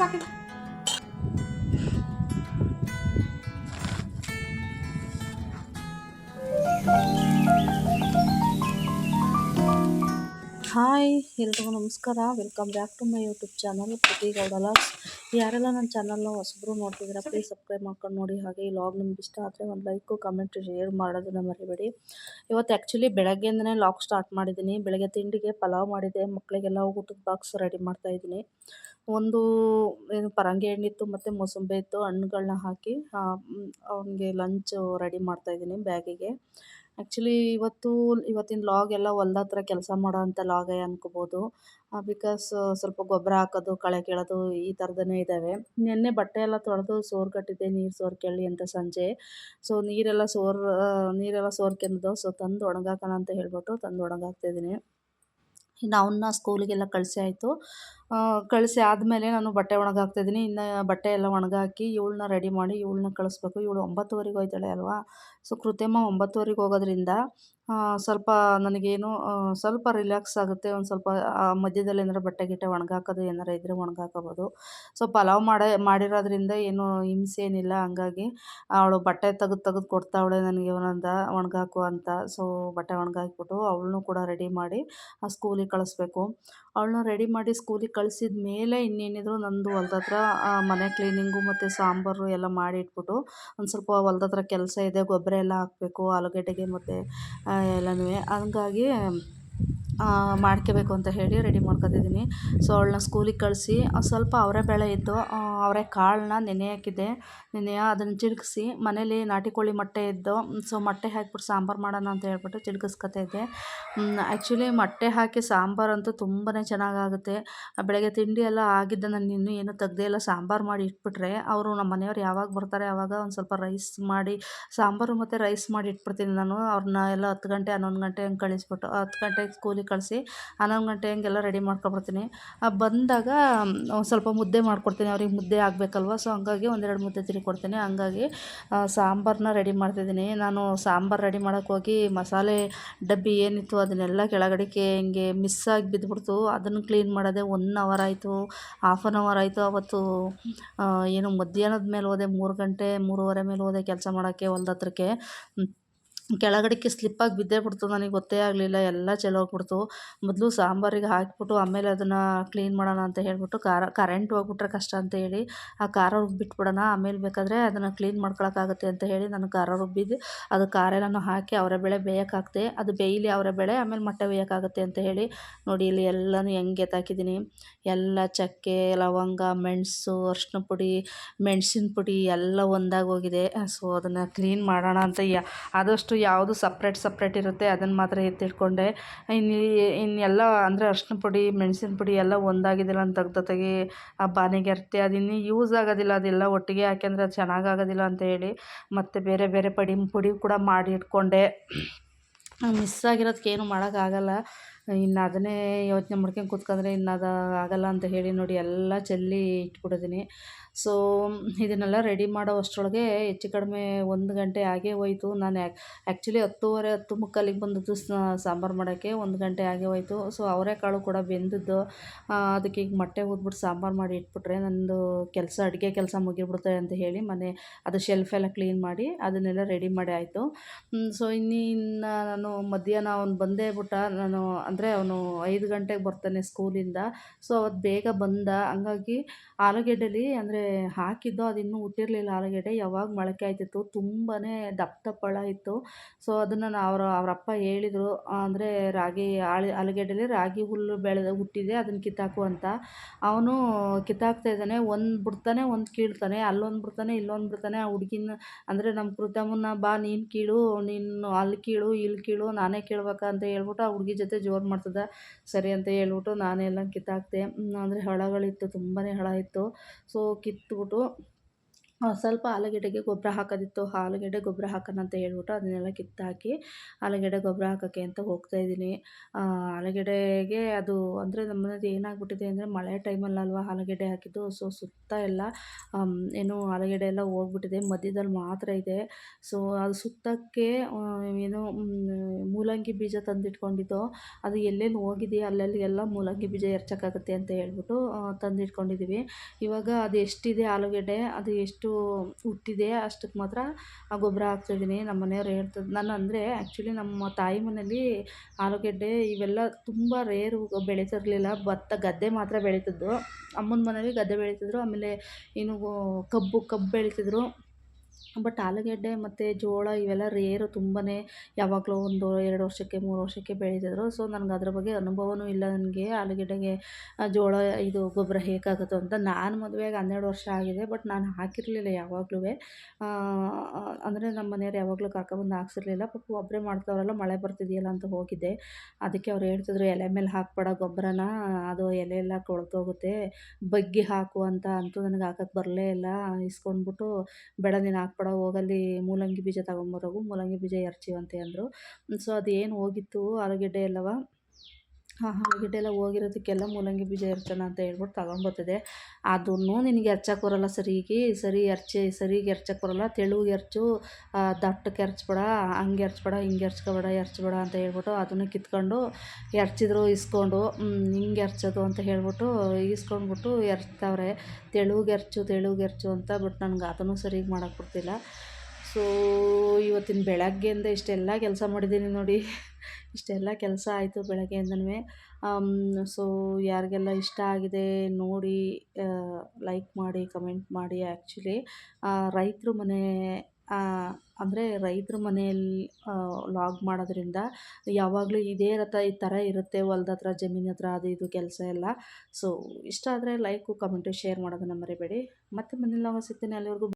ಸಾಕಿದೆ hi ಎಲ್ರಿಗೂ ನಮಸ್ಕಾರ. Welcome back to my YouTube channel ಪ್ರತಿ ಗೌಡಲಾಸ್ ಯಾರೆಲ್ಲ ನನ್ನ ಚಾನಲ್ನ ಹೊಸಬ್ರು ನೋಡ್ತಿದ್ದೀರಾ ಪ್ಲೀಸ್ ಸಬ್ಸ್ಕ್ರೈಬ್ ಮಾಡ್ಕೊಂಡು ನೋಡಿ. ಹಾಗೆ ಈ ಲಾಗ್ ನಿಮ್ಗೆ ಇಷ್ಟ ಆದರೆ ಒಂದು ಲೈಕು ಕಮೆಂಟ್ ಶೇರ್ ಮಾಡೋದನ್ನ ಮರಿಬೇಡಿ. ಇವತ್ತು ಆ್ಯಕ್ಚುಲಿ ಬೆಳಗ್ಗೆಯಿಂದನೇ ಲಾಗ್ ಸ್ಟಾರ್ಟ್ ಮಾಡಿದ್ದೀನಿ. ಬೆಳಗ್ಗೆ ತಿಂಡಿಗೆ ಪಲಾವ್ ಮಾಡಿದೆ. ಮಕ್ಕಳಿಗೆಲ್ಲ ಊಟದ ಬಾಕ್ಸ್ ರೆಡಿ ಮಾಡ್ತಾ ಇದ್ದೀನಿ. ಒಂದು, ಏನು ಪರಂಗಿ ಹಣ್ಣಿತ್ತು ಮತ್ತು ಮೂಸಂಬಿ ಇತ್ತು ಹಣ್ಣುಗಳನ್ನ ಹಾಕಿ ಅವನಿಗೆ ಲಂಚು ರೆಡಿ ಮಾಡ್ತಾಯಿದ್ದೀನಿ ಬ್ಯಾಗಿಗೆ. ಆ್ಯಕ್ಚುಲಿ ಇವತ್ತು, ಇವತ್ತಿನ ಲಾಗ್ ಎಲ್ಲ ಹೊಲ್ದ ಹತ್ರ ಕೆಲಸ ಮಾಡೋ ಅಂಥ ಲಾಗೇ ಅನ್ಕೋಬೋದು. ಬಿಕಾಸ್ ಸ್ವಲ್ಪ ಗೊಬ್ಬರ ಹಾಕೋದು, ಕಳೆ ಕೀಳೋದು ಈ ಥರದನ್ನೇ ಇದ್ದಾವೆ ನಿನ್ನೆ ಬಟ್ಟೆ ಎಲ್ಲ ತೊಳೆದು ಸೋರ್ ಕಟ್ಟಿದ್ದೆ, ನೀರು ಸೋರ್ಕೊಳ್ಳಿ ಅಂತ ಸಂಜೆ. ಸೊ ನೀರೆಲ್ಲ ಸೋರ್ ನೀರೆಲ್ಲ ಸೋರ್ಕೆಂದು ಸೊ ತಂದು ಒಣಗಾಕೋಣ ಅಂತ ಹೇಳ್ಬಿಟ್ಟು ತಂದು ಒಣಗಾಕ್ತಿದ್ದೀನಿ ಇನ್ನು ಅವನ್ನ ಸ್ಕೂಲಿಗೆಲ್ಲ ಕಳಿಸಿ ಆಯಿತು. ಕಳಿಸಿ ಆದಮೇಲೆ ನಾನು ಬಟ್ಟೆ ಒಣಗಾಕ್ತಿದ್ದೀನಿ ಇನ್ನು ಬಟ್ಟೆ ಎಲ್ಲ ಒಣಗಾಕಿ ಇವಳನ್ನ ರೆಡಿ ಮಾಡಿ ಇವಳನ್ನ ಕಳಿಸ್ಬೇಕು. ಇವಳು ಒಂಬತ್ತುವರೆಗೆ ಹೋಯ್ತಾಳೆ ಅಲ್ವಾ? ಸೊ ಕೃತ್ಯಮ್ಮ ಒಂಬತ್ತುವರೆಗೆ ಹೋಗೋದ್ರಿಂದ ಸ್ವಲ್ಪ ನನಗೇನು ಸ್ವಲ್ಪ ರಿಲ್ಯಾಕ್ಸ್ ಆಗುತ್ತೆ. ಒಂದು ಸ್ವಲ್ಪ ಮಧ್ಯದಲ್ಲಿ ಏನಾರ ಬಟ್ಟೆ ಗಿಟ್ಟೆ ಒಣಗಾಕೋದು, ಏನಾರ ಇದ್ದರೆ ಒಣಗಾಕೋಬೋದು. ಸೊ ಪಲಾವ್ ಮಾಡೇ, ಮಾಡಿರೋದ್ರಿಂದ ಏನು ಹಿಂಸೆ ಏನಿಲ್ಲ. ಹಂಗಾಗಿ ಅವಳು ಬಟ್ಟೆ ತೆಗೆದು ತೆಗೆದು ಕೊಡ್ತಾವಳೆ ನನಗೆ ಒಂದ ಒಣಗಾಕು ಅಂತ. ಸೊ ಬಟ್ಟೆ ಒಣಗಾಕ್ಬಿಟ್ಟು ಅವಳನ್ನೂ ಕೂಡ ರೆಡಿ ಮಾಡಿ, ಆ ಸ್ಕೂಲಿಗೆ ಕಳಿಸ್ಬೇಕು. ಅವಳನ್ನ ರೆಡಿ ಮಾಡಿ ಸ್ಕೂಲಿಗೆ ಕಳಿಸಿದ ಮೇಲೆ ಇನ್ನೇನಿದ್ರು ನಂದು ಹೊಲ್ದ ಹತ್ರ ಮನೆ ಕ್ಲೀನಿಂಗು ಮತ್ತು ಸಾಂಬಾರು ಎಲ್ಲ ಮಾಡಿ ಇಟ್ಬಿಟ್ಟು ಒಂದು ಸ್ವಲ್ಪ ಹೊಲ್ದ ಹತ್ರ ಕೆಲಸ ಇದೆ ಗೊಬ್ಬರ ಎಲ್ಲ ಹಾಕಬೇಕು, ಆಲೂಗಡ್ಡೆಗೆ ಮತ್ತು ಎಲ್ಲನೂ ಹಂಗಾಗಿ ಮಾಡ್ಕೋಬೇಕು ಅಂತ ಹೇಳಿ ರೆಡಿ ಮಾಡ್ಕೊತಿದ್ದೀನಿ. ಸೊ ಅವಳನ್ನ ಸ್ಕೂಲಿಗೆ ಕಳಿಸಿ ಸ್ವಲ್ಪ ಬೇಳೆ ಇದ್ದು ಅವರೆ ಕಾಳನ್ನ ನೆನೆ ಹಾಕಿದ್ದೆ ನೆನೆ ಅದನ್ನು ಚಿಲ್ಕಿಸಿ, ಮನೇಲಿ ನಾಟಿ ಕೋಳಿ ಮೊಟ್ಟೆ ಇದ್ದು ಸೊ ಮೊಟ್ಟೆ ಹಾಕಿಬಿಟ್ಟು ಸಾಂಬಾರು ಮಾಡೋಣ ಅಂತ ಹೇಳ್ಬಿಟ್ಟು ಚಿಲ್ಕಿಸ್ಕೊತಾ ಇದ್ದೆ. ಆ್ಯಕ್ಚುಲಿ ಮೊಟ್ಟೆ ಹಾಕಿ ಸಾಂಬಾರಂತೂ ತುಂಬಾ ಚೆನ್ನಾಗಾಗುತ್ತೆ ಬೆಳಗ್ಗೆ ತಿಂಡಿ ಎಲ್ಲ ಆಗಿದ್ದ ನಾನು ಇನ್ನೂ ಏನು ತೆಗ್ದೇ ಇಲ್ಲ, ಸಾಂಬಾರು ಮಾಡಿ ಇಟ್ಬಿಟ್ರೆ, ಅವರು ನಮ್ಮ ಮನೆಯವ್ರು ಯಾವಾಗ ಬರ್ತಾರೆ ಆವಾಗ ಒಂದು ಸ್ವಲ್ಪ ರೈಸ್ ಮಾಡಿ, ಸಾಂಬಾರು ಮತ್ತು ರೈಸ್ ಮಾಡಿ ಇಟ್ಬಿಡ್ತೀನಿ ನಾನು. ಅವ್ರನ್ನ ಎಲ್ಲ ಹತ್ತು ಗಂಟೆ, ಹನ್ನೊಂದು ಗಂಟೆ ಹಂಗೆ ಕಳಿಸ್ಬಿಟ್ಟು, ಹತ್ತು ಗಂಟೆಗೆ ಸ್ಕೂಲಿಗೆ ಕಳಿಸಿ ಹನ್ನೊಂದು ಗಂಟೆ ಹಂಗೆಲ್ಲ ರೆಡಿ ಮಾಡ್ಕೊಬಿಡ್ತೀನಿ ಬಂದಾಗ ಸ್ವಲ್ಪ ಮುದ್ದೆ ಮಾಡ್ಕೊಡ್ತೀನಿ, ಅವ್ರಿಗೆ ಮುದ್ದೆ ಆಗಬೇಕಲ್ವ ಸೊ ಹಂಗಾಗಿ ಒಂದೆರಡು ಮುದ್ದೆ ತಿರುಗಿ ಕೊಡ್ತೀನಿ. ಹಂಗಾಗಿ ಸಾಂಬಾರನ್ನ ರೆಡಿ ಮಾಡ್ತಿದ್ದೀನಿ. ನಾನು ಸಾಂಬಾರು ರೆಡಿ ಮಾಡೋಕ್ಕೆ ಹೋಗಿ ಮಸಾಲೆ ಡಬ್ಬಿ ಏನಿತ್ತು ಅದನ್ನೆಲ್ಲ ಕೆಳಗಡೆಗೆ ಹಿಂಗೆ ಮಿಸ್ ಆಗಿ ಬಿದ್ದುಬಿಡ್ತು ಅದನ್ನು ಕ್ಲೀನ್ ಮಾಡೋದೆ ಒನ್ ಅವರ್ ಆಯಿತು ಹಾಫ್ ಆನ್ ಅವರ್ ಆಯಿತು. ಅವತ್ತು ಏನು ಮಧ್ಯಾಹ್ನದ ಮೇಲೆ ಹೋದೆ, ಮೂರು ಗಂಟೆ, ಮೂರುವರೆ ಮೇಲೆ ಹೋದೆ ಕೆಲಸ ಮಾಡೋಕ್ಕೆ ಹೊಲ್ದ ಹತ್ರಕ್ಕೆ. ಕೆಳಗಡೆಗೆ ಸ್ಲಿಪ್ಪಾಗಿ ಬಿದ್ದೇ ಬಿಡ್ತು. ನನಗೆ ಗೊತ್ತೇ ಆಗಲಿಲ್ಲ. ಎಲ್ಲ ಚೆಲ್ಲೋಗ್ಬಿಡ್ತು ಮೊದಲು ಸಾಂಬಾರಿಗೆ ಹಾಕಿಬಿಟ್ಟು, ಆಮೇಲೆ ಅದನ್ನು ಕ್ಲೀನ್ ಮಾಡೋಣ ಅಂತ ಹೇಳಿಬಿಟ್ಟು, ಖಾರ ಕರೆಂಟ್ ಹೋಗ್ಬಿಟ್ರೆ ಕಷ್ಟ ಅಂತ ಹೇಳಿ, ಆ ಖಾರ ರುಬ್ಬಿಟ್ಬಿಡೋಣ ಆಮೇಲೆ ಬೇಕಾದರೆ ಅದನ್ನು ಕ್ಲೀನ್ ಮಾಡ್ಕೊಳಕ್ಕಾಗತ್ತೆ ಅಂತ ಹೇಳಿ ನಾನು ಖಾರ ರುಬ್ಬಿದ್ದು ಅದು ಖಾರ ಎಲ್ಲನೂ ಹಾಕಿ ಅವರ ಬೇಳೆ ಬೇಯೋಕ್ಕಾಗ್ತೆ. ಅದು ಬೇಯಲಿ ಅವರ ಬೆಳೆ, ಆಮೇಲೆ ಮೊಟ್ಟೆ ಬೇಯೋಕ್ಕಾಗತ್ತೆ ಅಂತ ಹೇಳಿ, ನೋಡಿ ಇಲ್ಲಿ ಎಲ್ಲನೂ ಹೆಂಗೆ ಎತ್ತಾಕಿದ್ದೀನಿ. ಎಲ್ಲ ಚಕ್ಕೆ, ಲವಂಗ, ಮೆಣಸು ಅರ್ಶಿನ ಪುಡಿ, ಮೆಣಸಿನ ಪುಡಿ ಎಲ್ಲ ಒಂದಾಗಿ ಹೋಗಿದೆ. ಸೊ ಅದನ್ನು ಕ್ಲೀನ್ ಮಾಡೋಣ ಅಂತ ಆದಷ್ಟು ಯಾವುದು ಸಪ್ರೇಟ್ ಸಪ್ರೇಟ್ ಇರುತ್ತೆ, ಅದನ್ನು ಮಾತ್ರ ಎತ್ತಿಟ್ಕೊಂಡೆ. ಇನ್ನು ಇನ್ನೆಲ್ಲ ಅಂದರೆ ಅರ್ಶಿನ ಪುಡಿ, ಮೆಣಸಿನ ಪುಡಿ ಎಲ್ಲ ಒಂದಾಗಿದ್ದಿಲ್ಲ ಅಂತ ತೆಗ್ದು ತೆಗಿ ಆ ಬಾನಿಗೆ ಅರ್ತೆ. ಅದಿನ್ನು ಯೂಸ್ ಆಗೋದಿಲ್ಲ, ಅದೆಲ್ಲ ಒಟ್ಟಿಗೆ ಯಾಕೆಂದರೆ ಅದು ಚೆನ್ನಾಗಾಗೋದಿಲ್ಲ ಅಂತ ಹೇಳಿ ಮತ್ತು ಬೇರೆ ಬೇರೆ ಪಡಿ, ಪುಡಿ ಕೂಡ ಮಾಡಿ ಇಟ್ಕೊಂಡೆ. ಮಿಸ್ ಆಗಿರೋದಕ್ಕೆ ಏನು ಮಾಡೋಕ್ಕಾಗಲ್ಲ ಇನ್ನು ಅದನ್ನೇ ಯೋಚನೆ ಮಾಡ್ಕೊಂಡು ಕೂತ್ಕೊಂಡ್ರೆ ಇನ್ನು ಅದು ಆಗೋಲ್ಲ ಅಂತ ಹೇಳಿ ನೋಡಿ ಎಲ್ಲ ಚೆಲ್ಲಿ ಇಟ್ಬಿಟ್ಟಿದ್ದೀನಿ. ಸೊ ಇದನ್ನೆಲ್ಲ ರೆಡಿ ಮಾಡೋ ಅಷ್ಟರೊಳಗೆ ಹೆಚ್ಚು ಕಡಿಮೆ ಒಂದು ಗಂಟೆ ಆಗೇ ಹೋಯ್ತು. ನಾನು ಆ್ಯಕ್ಚುಲಿ ಹತ್ತುವರೆ, ಹತ್ತು ಮುಕ್ಕಾಲಿಗೆ ಬಂದದ್ದು ಸಾಂಬಾರು ಮಾಡೋಕ್ಕೆ ಒಂದು ಗಂಟೆ ಆಗೇ ಹೋಯ್ತು. ಸೊ ಅವರೆಕಾಳು ಕೂಡ ಬೆಂದಿದ್ದು. ಅದಕ್ಕೆ ಈಗ ಮೊಟ್ಟೆ ಊದ್ಬಿಟ್ಟು ಸಾಂಬಾರು ಮಾಡಿ ಇಟ್ಬಿಟ್ರೆ ನಂದು ಕೆಲಸ, ಅಡುಗೆ ಕೆಲಸ ಮುಗಿಬಿಡ್ತೆ ಅಂತ ಹೇಳಿ ಮನೆ, ಅದು ಶೆಲ್ಫ್ ಎಲ್ಲ ಕ್ಲೀನ್ ಮಾಡಿ ಅದನ್ನೆಲ್ಲ ರೆಡಿ ಮಾಡಿ ಆಯಿತು. ಸೊ ಇನ್ನಿನ್ನು ನಾನು ಮಧ್ಯಾಹ್ನ ಅವ್ನು ಬಂದೇ ಬಿಟ್ಟ, ನಾನು ಅಂದರೆ ಅವನು ಐದು ಗಂಟೆಗೆ ಬರ್ತಾನೆ ಸ್ಕೂಲಿಂದ. ಸೊ ಅವತ್ತು ಬೇಗ ಬಂದ. ಹಂಗಾಗಿ ಆಲೂಗೆಡ್ಡೆಲಿ ಅಂದರೆ ಹಾಕಿದ್ದು ಅದು ಇನ್ನೂ ಹುಟ್ಟಿರಲಿಲ್ಲ ಆಲೂಗೆಡ್ಡೆ. ಯಾವಾಗ ಮೊಳಕೆ ಆಯ್ತಿತ್ತು ತುಂಬಾ ದಪ್ಪ ದಪ್ಪಳ ಇತ್ತು. ಸೊ ಅದನ್ನು ನಾ ಅವರ ಅವರಪ್ಪ ಹೇಳಿದರು. ಅಂದರೆ ರಾಗಿ ಆಳು, ಆಲೂಗೆಡ್ಡೆಲಿ ರಾಗಿ ಹುಲ್ಲು ಬೆಳೆದ, ಹುಟ್ಟಿದೆ, ಅದನ್ನು ಕಿತ್ತಾಕು ಅಂತ. ಅವನು ಕಿತ್ತಾಕ್ತಾ ಇದ್ದಾನೆ. ಒಂದು ಬಿಡ್ತಾನೆ, ಒಂದು ಕೀಳ್ತಾನೆ. ಅಲ್ಲೊಂದು ಬಿಡ್ತಾನೆ, ಇಲ್ಲೊಂದು ಬಿಡ್ತಾನೆ. ಆ ಹುಡುಗಿನ, ಅಂದರೆ ನಮ್ಮ ಕೃತಮ್ಮನ್ನ ಬಾ, ನೀನು ಕೀಳು, ನೀನು ಅಲ್ಲಿ ಕೀಳು, ಇಲ್ಲಿ ಕೀಳು, ನಾನೇ ಕೇಳ್ಬೇಕಂತ ಹೇಳ್ಬಿಟ್ಟು ಆ ಹುಡುಗಿ ಜೊತೆ ಜೋರು ಮಾಡ್ತದೆ, ಸರಿ ಅಂತ ಹೇಳ್ಬಿಟ್ಟು ನಾನೆಲ್ಲ ಕಿತ್ತಾಕ್ತೆ. ಅಂದರೆ ಹಳಗಳಿತ್ತು ತುಂಬಾ ಹಳ ಇತ್ತು. ಸೊ ಕಿತ್ಬಿಟ್ಟು ಸ್ವಲ್ಪ ಆಲೂಗೆಡ್ಡೆಗೆ ಗೊಬ್ಬರ ಹಾಕೋದಿತ್ತು. ಆಲೂಗೆಡ್ಡೆ ಗೊಬ್ಬರ ಹಾಕೋಣ ಅಂತ ಹೇಳ್ಬಿಟ್ಟು ಅದನ್ನೆಲ್ಲ ಕಿತ್ತಾಕಿ, ಆಲೂಗೆಡ್ಡೆ ಗೊಬ್ಬರ ಹಾಕೋಕ್ಕೆ ಅಂತ ಹೋಗ್ತಾಯಿದ್ದೀನಿ ಆಲೂಗೆಡ್ಡೆಗೆ ಅದು, ಅಂದರೆ ನಮ್ಮನೇದು ಏನಾಗ್ಬಿಟ್ಟಿದೆ ಅಂದರೆ ಮಳೆ ಟೈಮಲ್ಲಲ್ವ ಆಲೂಗೆಡ್ಡೆ ಹಾಕಿದ್ದು. ಸೊ ಸುತ್ತ ಎಲ್ಲ ಏನು ಆಲೂಗೆಡ್ಡೆ ಎಲ್ಲ ಹೋಗ್ಬಿಟ್ಟಿದೆ. ಮಧ್ಯದಲ್ಲಿ ಮಾತ್ರ ಇದೆ. ಸೊ ಅದು ಸುತ್ತಕ್ಕೆ ಏನು ಮೂಲಂಗಿ ಬೀಜ ತಂದಿಟ್ಕೊಂಡಿದ್ದೋ, ಅದು ಎಲ್ಲೆಲ್ಲಿ ಹೋಗಿದೆಯೋ ಅಲ್ಲಲ್ಲಿ ಎಲ್ಲ ಮೂಲಂಗಿ ಬೀಜ ಎರ್ಚೋಕ್ಕಾಗುತ್ತೆ ಅಂತ ಹೇಳ್ಬಿಟ್ಟು ತಂದಿಟ್ಕೊಂಡಿದ್ದೀವಿ. ಇವಾಗ ಅದು ಎಷ್ಟಿದೆ ಆಲೂಗೆಡ್ಡೆ, ಅದು ಎಷ್ಟು ಹುಟ್ಟಿದೆ ಅಷ್ಟಕ್ಕೆ ಮಾತ್ರ ಆ ಗೊಬ್ಬರ ಹಾಕ್ತಿದ್ದೀನಿ ನಮ್ಮ ಮನೆಯವ್ರು ಹೇಳ್ತದೆ, ನಾನು ಅಂದರೆ ಆ್ಯಕ್ಚುಲಿ ನಮ್ಮ ತಾಯಿ ಮನೇಲಿ ಆಲೂಗೆಡ್ಡೆ ಇವೆಲ್ಲ ತುಂಬ ರೇರು ಬೆಳೀತಿರ್ಲಿಲ್ಲ. ಭತ್ತ ಗದ್ದೆ ಮಾತ್ರ ಬೆಳೀತಿದ್ದು. ಅಮ್ಮನ ಮನೇಲಿ ಗದ್ದೆ ಬೆಳೀತಿದ್ರು, ಆಮೇಲೆ ಏನು ಕಬ್ಬು ಕಬ್ಬು ಬೆಳೀತಿದ್ರು. ಬಟ್ ಆಲೂಗೆಡ್ಡೆ ಮತ್ತು ಜೋಳ ಇವೆಲ್ಲ ರೇರು ತುಂಬಾ ಯಾವಾಗಲೂ ಒಂದು ಎರಡು ವರ್ಷಕ್ಕೆ, ಮೂರು ವರ್ಷಕ್ಕೆ ಬೆಳೀತಿದ್ರು. ಸೊ ನನಗೆ ಅದ್ರ ಬಗ್ಗೆ ಅನುಭವವೂ ಇಲ್ಲ ನನಗೆ. ಆಲೂಗೆಡ್ಡೆಗೆ ಜೋಳ, ಇದು ಗೊಬ್ಬರ ಹೇಗಾಗುತ್ತೋ ಅಂತ ನಾನು ಮದುವೆಗೆ ಹನ್ನೆರಡು ವರ್ಷ ಆಗಿದೆ. ಬಟ್ ನಾನು ಹಾಕಿರಲಿಲ್ಲ ಯಾವಾಗಲೂ. ಅಂದರೆ ನಮ್ಮ ಮನೆಯವ್ರು ಯಾವಾಗಲೂ ಕರ್ಕೊಬಂದು ಹಾಕ್ಸಿರ್ಲಿಲ್ಲ. ಪಾಪ ಒಬ್ಬರೇ ಮಾಡ್ತಾವ್ರಲ್ಲ, ಮಳೆ ಬರ್ತಿದೆಯಲ್ಲ ಅಂತ ಹೋಗಿದ್ದೆ. ಅದಕ್ಕೆ ಅವ್ರು ಹೇಳ್ತಿದ್ರು, ಎಲೆ ಮೇಲೆ ಹಾಕ್ಬೇಡ ಗೊಬ್ಬರನ. ಅದು ಎಲೆ ಎಲ್ಲ ಕೊಳ್ತೋಗುತ್ತೆ. ಬಗ್ಗಿ ಹಾಕು ಅಂತ ಅಂತೂ ನನಗೆ ಹಾಕಕ್ಕೆ ಬರಲೇ ಇಲ್ಲ. ಇಸ್ಕೊಂಡ್ಬಿಟ್ಟು ಬೆಳೆ ನೀನು ಹಾಕ್ಬೇಡ ಹೋಗಲ್ಲಿ ಮೂಲಂಗಿ ಬೀಜ ತಗೊಂಬರೋಗು ಮೂಲಂಗಿ ಬೀಜ ಎರಚಿವಂತೆ ಅಂದರು. ಸೊ ಏನು ಹೋಗಿತ್ತು ಆಲೂಗಡ್ಡೆ ಎಲ್ಲವ ಆ ಆಲೂಗೆಡ್ಡೆ ಎಲ್ಲ ಹೋಗಿರೋದಕ್ಕೆಲ್ಲ ಮೂಲಂಗಿ ಬೀಜ ಇರ್ತಾನೆ ಅಂತ ಹೇಳ್ಬಿಟ್ಟು ತಗೊಂಬರ್ತಿದ್ದೆ ಅದನ್ನು ನಿನಗೆ ಎರ್ಚಕ್ಕೆ ಬರೋಲ್ಲ ಸರಿಗೆ ಸರಿ ಎರ್ಚಿ ಸರಿಗೆ ಎರ್ಚಕ್ಕೆ ಬರೋಲ್ಲ, ತೆಳುಗೆ ಎರ್ಚು ದಟ್ಟಕ್ಕೆ ಎರ್ಚ್ಬೇಡ, ಹಂಗೆ ಎರ್ಚ್ಬೇಡ, ಹಿಂಗೆ ಎರ್ಚ್ಕೊಬೇಡ, ಎರ್ಚ್ಬೇಡ ಅಂತ ಹೇಳ್ಬಿಟ್ಟು ಅದನ್ನು ಕಿತ್ಕೊಂಡು ಎರ್ಚಿದ್ರು ಇಸ್ಕೊಂಡು ಹಿಂಗೆ ಎರ್ಚೋದು ಅಂತ ಹೇಳ್ಬಿಟ್ಟು ಇಸ್ಕೊಂಡ್ಬಿಟ್ಟು ಎರ್ಚ್ತಾವ್ರೆ. ತೆಳುಗೆ ಎರ್ಚು ತೆಳುಗೆ ಎರ್ಚು ಅಂತ ಬಟ್ ನನಗೆ ಅದನ್ನು ಸರಿಗೆ ಮಾಡೋಕ್ಕೆ ಬರ್ತಿಲ್ಲ ಸೊ, ಇವತ್ತಿನ ಬೆಳಗ್ಗೆಯಿಂದ ಇಷ್ಟೆಲ್ಲ ಕೆಲಸ ಮಾಡಿದ್ದೀನಿ ನೋಡಿ. ಇಷ್ಟೆಲ್ಲ ಕೆಲಸ ಆಯಿತು ಬೆಳಗ್ಗೆಯಿಂದನೂ. ಸೊ, ಯಾರಿಗೆಲ್ಲ ಇಷ್ಟ ಆಗಿದೆ ನೋಡಿ ಲೈಕ್ ಮಾಡಿ ಕಮೆಂಟ್ ಮಾಡಿ ಆ್ಯಕ್ಚುಲಿ ರೈತರು ಮನೆ ಅಂದರೆ ರೈತರ ಮನೆಯಲ್ಲಿ ಲಾಗ್ ಮಾಡೋದ್ರಿಂದ ಯಾವಾಗಲೂ ಇದೇ ರಥ, ಈ ಥರ ಇರುತ್ತೆ ಹೊಲ್ದ ಹತ್ರ, ಜಮೀನ ಹತ್ರ, ಅದು ಇದು ಕೆಲಸ ಎಲ್ಲ. ಸೊ ಇಷ್ಟ ಆದರೆ ಲೈಕು ಕಮೆಂಟು ಶೇರ್ ಮಾಡೋದನ್ನು ಮರಿಬೇಡಿ. ಮತ್ತೆ ಮುಂದಿನ ಲಾಗ ಸಿಗ್ತೀನಿ, ಅಲ್ಲಿವರೆಗೂ.